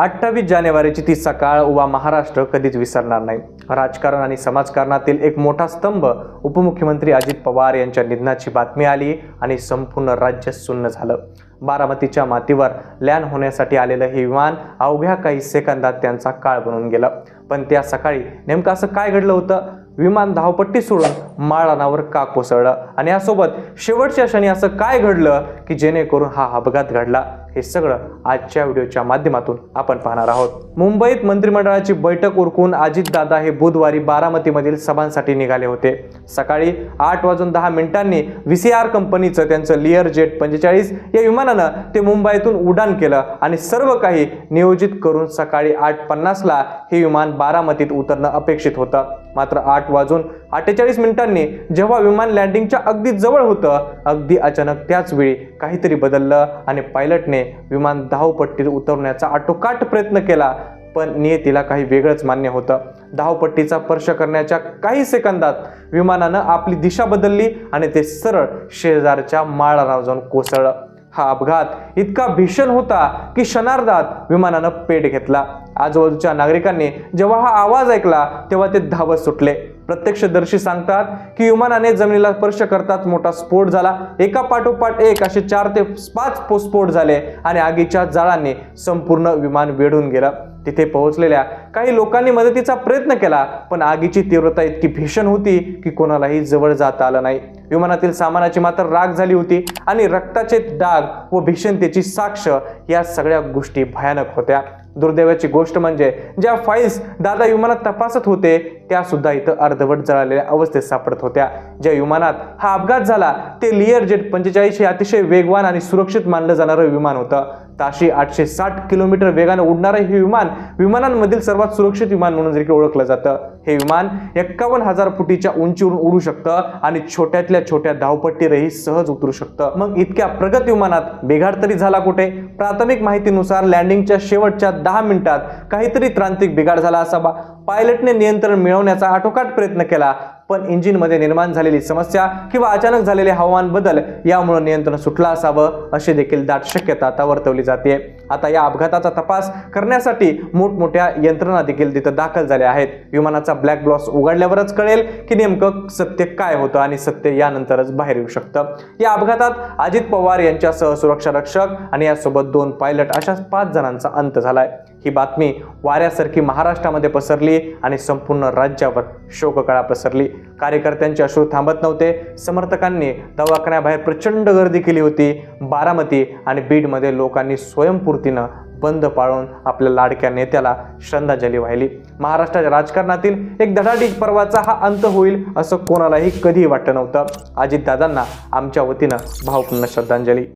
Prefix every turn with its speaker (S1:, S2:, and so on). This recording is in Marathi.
S1: अठ्ठावीस जानेवारीची ती सकाळ वा महाराष्ट्र कधीच विसरणार नाही. राजकारण आणि समाजकारणातील एक मोठा स्तंभ उपमुख्यमंत्री अजित पवार यांच्या निधनाची बातमी आली आणि संपूर्ण राज्य सुन्न झालं. बारामतीच्या मातीवर लॅन होण्यासाठी आलेलं हे विमान अवघ्या काही सेकंदात त्यांचा काळ बनून गेलं. पण त्या सकाळी नेमकं असं काय घडलं होतं? विमान धावपट्टी सोडून माळानावर का कोसळलं? आणि यासोबत शेवटच्या क्षणी असं काय घडलं की जेणेकरून हा अपघात घडला? हे सगळं आजच्या व्हिडिओच्या माध्यमातून आपण पाहणार आहोत. मुंबईत मंत्रिमंडळाची बैठक उरकून अजितदादा हे बुधवारी बारामतीमधील सभांसाठी निघाले होते. सकाळी आठ वाजून दहा मिनिटांनी व्ही सी आर कंपनीचं त्यांचं लिअर जेट पंचेचाळीस या विमानानं ते मुंबईतून उड्डाण केलं आणि सर्व काही नियोजित करून सकाळी आठ पन्नासला हे विमान बारामतीत उतरणं अपेक्षित होतं. मात्र आठ वाजून अठ्ठेचाळीस मिनिटांनी जेव्हा विमान लँडिंगच्या अगदी जवळ होतं अगदी अचानक त्याच वेळी काहीतरी बदललं आणि पायलटने विमान धावपट्टीत उतरवण्याचा आटोकाट प्रयत्न केला पण नियतीला काही वेगळंच मान्य होतं. धावपट्टीचा स्पर्श करण्याच्या काही सेकंदात विमानानं आपली दिशा बदलली आणि ते सरळ शेजारच्या माळाला जाऊन कोसळलं. हा अपघात इतका भीषण होता की क्षणार्धात विमानानं पेट घेतला. आजूबाजूच्या नागरिकांनी जेव्हा हा आवाज ऐकला तेव्हा ते धावत सुटले. प्रत्यक्षदर्शी सांगतात की विमानाने जमिनीला स्पर्श करताच मोठा स्फोट झाला. एका पाठोपाठ एक असे चार ते पाच स्फोट झाले आणि आगीच्या जाळाने संपूर्ण विमान वेढून गेलं. तिथे पोहोचलेल्या काही लोकांनी मदतीचा प्रयत्न केला पण आगीची तीव्रता इतकी भीषण होती की कोणालाही जवळ जाता आलं नाही. विमानातील सामानाची मात्र राग झाली होती आणि रक्ताचे डाग व भीषणतेची साक्ष या सगळ्या गोष्टी भयानक होत्या. दुर्दैवाची गोष्ट म्हणजे ज्या फाईल्स दादा विमानात तपासत होते त्या सुद्धा इथं अर्धवट जळालेल्या अवस्थेत सापडत होत्या. ज्या विमानात हा अपघात झाला ते लिअर जेट पंचेचाळीस हे अतिशय वेगवान आणि सुरक्षित मानलं जाणारं विमान होतं. ताशी आठशे साठ किलोमीटर वेगानं उडणारं हे विमान विमानांमधील सर्वात सुरक्षित विमान म्हणून देखील ओळखलं जातं हे विमान एक्कावन्न हजार फुटीच्या उंचीवरून उडू शकतं आणि छोट्यातल्या छोट्या धावपट्टीवरही सहज उतरू शकतं. मग इतक्या प्रगत विमानात बिघाड तरी झाला कुठे? प्राथमिक माहितीनुसार लँडिंगच्या शेवटच्या दहा मिनिटात काहीतरी तांत्रिक बिघाड झाला असावा. पायलटने नियंत्रण मिळवण्याचा आटोकाट प्रयत्न केला. पण इंजिनमध्ये निर्माण झालेली समस्या किंवा अचानक झालेले हवामान बदल यामुळे नियंत्रण सुटलं असावं अशी देखील दाट शक्यता आता वर्तवली जाते. आता या अपघाताचा तपास करण्यासाठी मोठमोठ्या यंत्रणा देखील तिथं दाखल झाल्या आहेत. विमानाचा ब्लॅक बॉक्स उघडल्यावरच कळेल की नेमकं सत्य काय होतं आणि सत्य यानंतरच बाहेर येऊ शकतं. या अपघातात अजित पवार यांच्यासह सुरक्षा रक्षक आणि यासोबत दोन पायलट अशा पाच जणांचा अंत झालाय. ही बातमी वाऱ्यासारखी महाराष्ट्रामध्ये पसरली आणि संपूर्ण राज्यावर शोककळा पसरली. कार्यकर्त्यांचे अश्रू थांबत नव्हते. समर्थकांनी दवाखान्याबाहेर प्रचंड गर्दी केली होती. बारामती आणि बीडमध्ये लोकांनी स्वयंपूर्तीनं बंद पाळून आपल्या लाडक्या नेत्याला श्रद्धांजली वाहिली. महाराष्ट्राच्या राजकारणातील एक धडाडीक पर्वाचा हा अंत होईल असं कोणालाही कधीही वाटलं नव्हतं. अजितदादांना आमच्या वतीनं भावपूर्ण श्रद्धांजली.